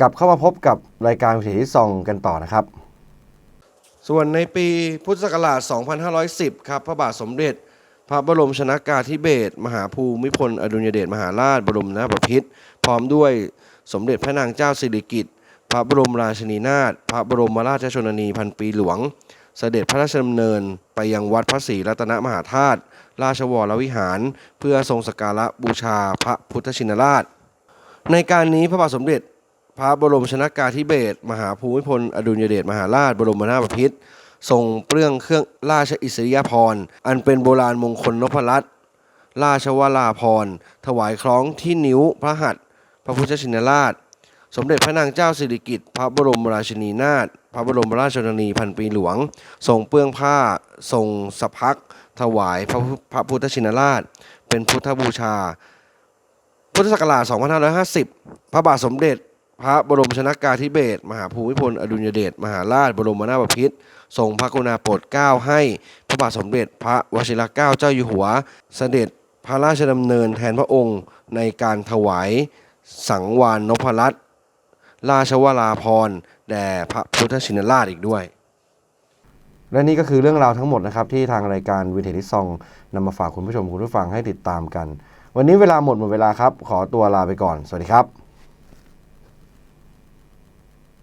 กลับเข้ามาพบกับรายการวิถีที่ซองกันต่อนะครับ ส่วนในปีพุทธศักราช 2510 ครับ พระบาทสมเด็จ พระบรมชนากาธิเบศรมหาภูมิพล อดุลยเดชมหาราชบรมนาถบพิตรพร้อมด้วยสมเด็จพระนางเจ้าสิริกิติ์พระบรมราชินีนาถพระบรมราชชนนีพันปีหลวง เสด็จพระราชดำเนินไปยังวัดพระศรีรัตนมหาธาตุราชวรวิหาร เพื่อทรงสักการะบูชาพระพุทธชินราช ในการนี้พระบาทสมเด็จ พระบรมชนากาธิเบศรมหาภูมิพล อดุลยเดชมหาราชบรมนาถบพิตรทรงเปลื้องเครื่องราชอิสริยาภรณ์อันเป็นโบราณมงคลนพรัตน์ราชวราภรณ์ถวายคล้องที่นิ้วพระหัตถ์พระพุทธชินราช สมเด็จพระนางเจ้าสิริกิติ์พระบรมราชินีนาถพระบรมราชชนนีพันปีหลวง ทรงเปลื้องผ้าทรงสพัก ถวายพระพุพระพุทธชินราช เป็นพุทธบูชา พุทธศักราช 2550 พระบาทสมเด็จ พระบรมชนากาธิเบศรมหาภูมิพลอดุลยเดชมหาราชบรมนาถบพิตรทรงพระกรุณาโปรดเกล้าให้ พระบาทสมเด็จพระวชิรเกล้าเจ้าอยู่หัว เสด็จพระราชดำเนินแทนพระองค์ในการถวายสังวานนพรัตน์ราชวราพรณ์แด่พระพุทธชินราชอีกด้วย และนี่ก็คือเรื่องราวทั้งหมดนะครับ ที่ทางรายการวิทยทิซองนำมาฝากคุณผู้ชมคุณผู้ฟังให้ติดตามกัน วันนี้เวลาหมดหมดเวลาครับ ขอตัวลาไปก่อน สวัสดีครับ